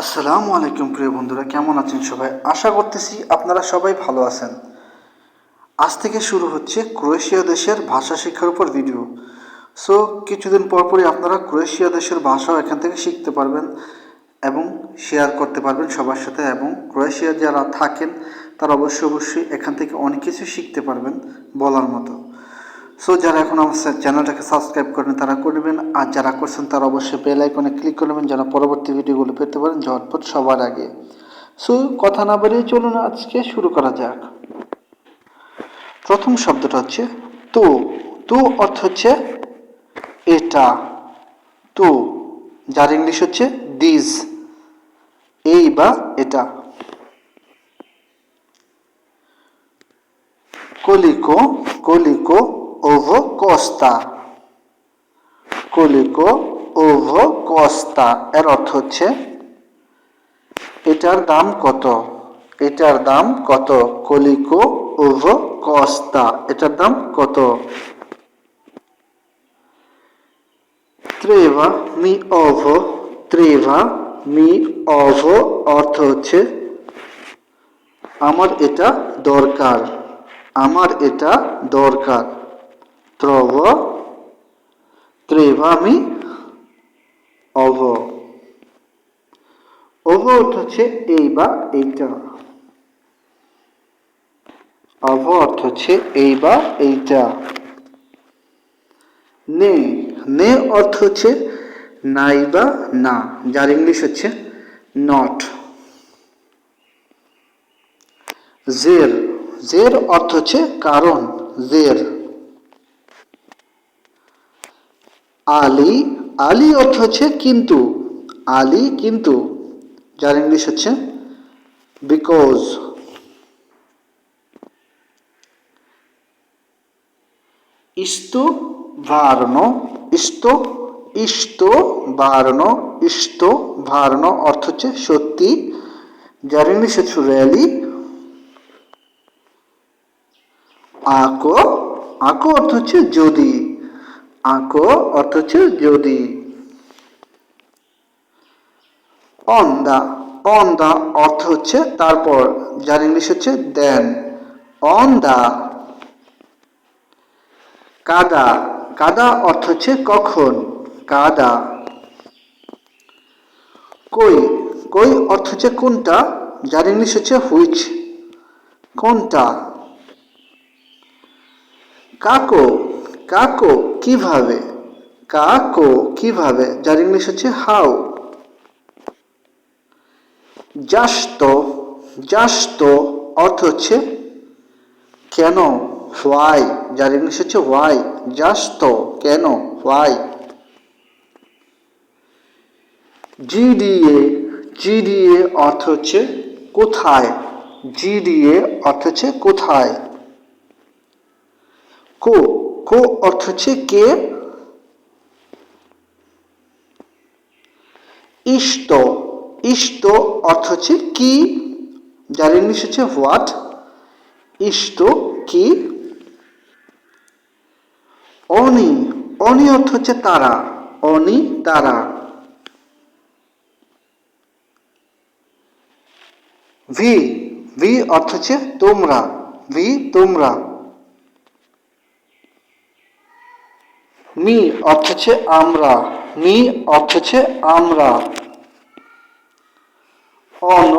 আসসালামু আলাইকুম প্রিয় বন্ধুরা, কেমন আছেন সবাই? আশা করতেছি আপনারা সবাই ভালো আছেন। আজ থেকে শুরু হচ্ছে ক্রোয়েশিয়া দেশের ভাষা শিক্ষার উপর ভিডিও সো কিছুদিন পর পরই আপনারা ক্রোয়েশিয়া দেশের ভাষাও এখান থেকে শিখতে পারবেন এবং শেয়ার করতে পারবেন সবার সাথে এবং ক্রোয়েশিয়া যারা থাকেন, তারা অবশ্যই অবশ্যই এখান থেকে অনেক কিছু শিখতে পারবেন বলার মতো। সো যারা এখন আমার চ্যানেলটাকে সাবস্ক্রাইব করেন তারা করবেন আর যারা করছেন, তারা অবশ্যই বেল আইকনে ক্লিক করবেন যেন পরবর্তী ভিডিওগুলো পেতে পারেন ঝটপট সবার আগে। সো কথা না বাড়িয়ে চলুন আজকে শুরু করা যাক। প্রথম শব্দটা হচ্ছে তো। তো অর্থ হচ্ছে এটা। তো, যার ইংলিশ হচ্ছে দিস এই বা এটা। কলিকো কলিকো ওভো কস্তা কলিকো ওভো কস্তা এর অর্থ হচ্ছে, এটার দাম কত? এটার দাম কত? কলিকো ওভো কস্তা এটার দাম কত? ত্রেভা মি অভো ত্রেভা মি অভো অর্থ হচ্ছে, আমার এটা দরকার। আমার এটা দরকার। ত্রব, ত্রেভামি, অভ। অভ অর্থ হচ্ছে এই বা এইটা। অভ অর্থ হচ্ছে এই বা এইটা। নে নে অর্থ হচ্ছে নাই বা না, যার ইংলিশ হচ্ছে নট জের জের অর্থ হচ্ছে কারণ, জের। আলী আলী অর্থ হচ্ছে কিন্তু, আলী কিন্তু, যার ইংলিশ হচ্ছে বিকজ ইস্তু ভার্ণ ইস্তো ইস্তো বার্ণ, ইস্তো ভার্ণ অর্থ হচ্ছে সত্যি, যার ইংলিশ হচ্ছে র্যালি আকো আকো অর্থ হচ্ছে যদি আকো হচ্ছে যদি। অন্দা অন্দা অর্থ হচ্ছে তারপর, যার ইংলিশ হচ্ছে দেন। অন অন্দা কাদা কাদা অর্থ হচ্ছে কখন, কাদা। কই কই অর্থ হচ্ছে কোনটা, যার ইংলিশ হচ্ছে হুইচ, কোনটা। কাকো কাকো কীভাবে কাকো কীভাবে, যার ইংলিশ হচ্ছে হাউ। জাস্ত জাস্ত অর্থ হচ্ছে কেন, হোয়াই, যার ইংলিশ হচ্ছে হোয়াই, জাস্ত কেন, হোয়াই। জিডিএ জিডিএ অর্থ হচ্ছে কোথায়, জিডিএ অর্থ হচ্ছে কোথায়। কো কো অর্থ হচ্ছে কে ইষ্ট ইষ্ট অর্থ হচ্ছে কি যার ইংলিশ হচ্ছে হোয়াট ইষ্ট কি? অনি অনি অর্থ হচ্ছে তারা, অনি তারা। ভি ভি অর্থ হচ্ছে তোমরা, ভি তোমরা। মি অর্থ হচ্ছে আমরা, মি অর্থ হচ্ছে আমরা। অন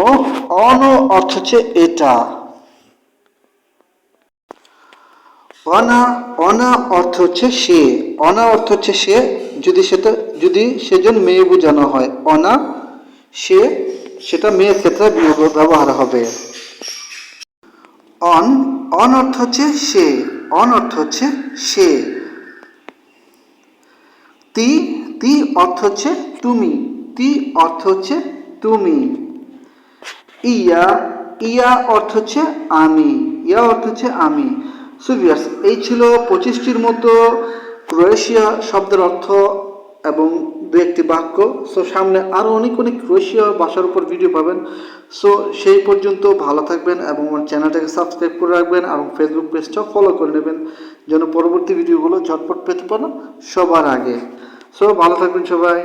অন অর্থ হচ্ছে এটা। অনা অনা অর্থ হচ্ছে সে। অনা অর্থ হচ্ছে সে যদি সেটা, যদি সেজন মেয়ে বোঝানো হয়, অনা সে সেটা মেয়ের ক্ষেত্রে ব্যবহার হবে। অন অন অর্থ হচ্ছে সে, অন অর্থ হচ্ছে সে। তি তি অর্থ হচ্ছে তুমি, তি অর্থ হচ্ছে তুমি। ইয়া ইয়া অর্থ হচ্ছে আমি, ইয়া অর্থ হচ্ছে আমি। সুভিয়ার্স এই ছিল পঁচিশটির মতো ক্রোয়েশিয়া শব্দের অর্থ এবং দু একটি বাক্য। সো সামনে আরও অনেক অনেক ক্রোয়েশিয়া ভাষার উপর ভিডিও পাবেন। সো সেই পর্যন্ত ভালো থাকবেন এবং আমার চ্যানেলটাকে সাবস্ক্রাইব করে রাখবেন এবং ফেসবুক পেজটাও ফলো করে নেবেন। যেন পরবর্তী ভিডিওগুলো ঝটপট পেতে পারেন সবার আগে। সো ভালো থাকবেন সবাই।